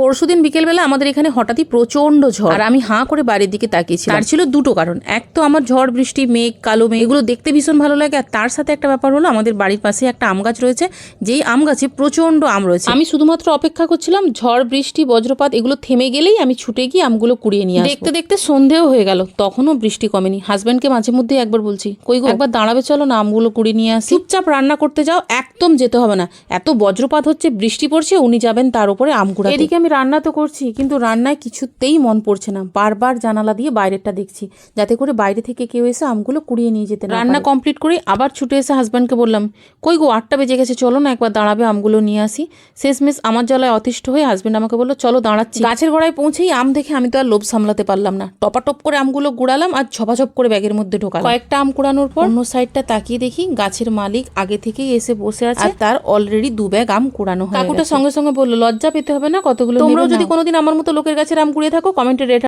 পরশুদিন বিকেলবেলা আমাদের এখানে হঠাৎই প্রচণ্ড ঝড়। আর আমি হাঁ করে বাড়ির দিকে তাকিয়েছি তার ছিল দুটো কারণ। এক তো আমার ঝড়, বৃষ্টি, মেঘ, কালো মেঘ, এগুলো দেখতে ভীষণ ভালো লাগে। আর তার সাথে একটা ব্যাপার হলো, আমাদের বাড়ির পাশে একটা আম গাছ রয়েছে। যেই আম গাছে প্রচণ্ড আম রয়েছে। আমি শুধুমাত্র অপেক্ষা করছিলাম, ঝড়, বৃষ্টি, বজ্রপাত, এগুলো থেমে গেলেই আমি ছুটে গিয়ে আমগুলো কুড়িয়ে নিয়ে দেখতে দেখতে সন্ধেও হয়ে গেল। তখনও বৃষ্টি কমেনি। হাজব্যান্ডকে মাঝে মধ্যে একবার বলছি, কই গো, একবার দাঁড়াবে, চলো না আমগুলো কুড়িয়ে নিয়ে আসি। চুপচাপ রান্না করতে যাও, একদম যেতে হবে না। এত বজ্রপাত হচ্ছে, বৃষ্টি পড়ছে, উনি যাবেন তার উপরে আম এদিকে আমি রান্না তো করছি কিন্তু রান্নায় কিছুতেই মন পড়ছে না। বারবার জানালা দিয়ে বাইরেরটা দেখছি যাতে করে বাইরে থেকে কেউ এসে আমগুলো কুড়িয়ে নিয়ে যেতে রান্না কমপ্লিট করে আবার ছুটে এসে হাজব্যান্ডকে বললাম কই গো আটটা বেজে গেছে চলো না একবার দাঁড়াবে আমগুলো নিয়ে আসি। শেষমেশ আমার জ্বালায় অতিষ্ঠ হয়ে হাজব্যান্ড আমাকে বলল চলো দাঁড়াচ্ছি। গাছের গোড়ায় পৌঁছেই আম দেখে আমি তো আর লোভ সামলাতে পারলাম না। টপাটপ করে আমগুলো গুড়ালাম আর ঝপাঝপ করে ব্যাগের মধ্যে ঢোকালাম। কয়েকটা আম কুড়ানোর পর অন্য সাইডটা তাকিয়ে দেখি গাছের মালিক আগে থেকেই এসে বসে আছে। আর তার অলরেডি দু ব্যাগ আম কুড়ানো হয় কাকুটা সঙ্গে সঙ্গে বলল লজ্জা পেতে হবে না কতগুলো তোমরাও যদি কোনোদিন আমার মতো লোকের কাছে আম কুড়িয়ে থাকো কমেন্টে রেট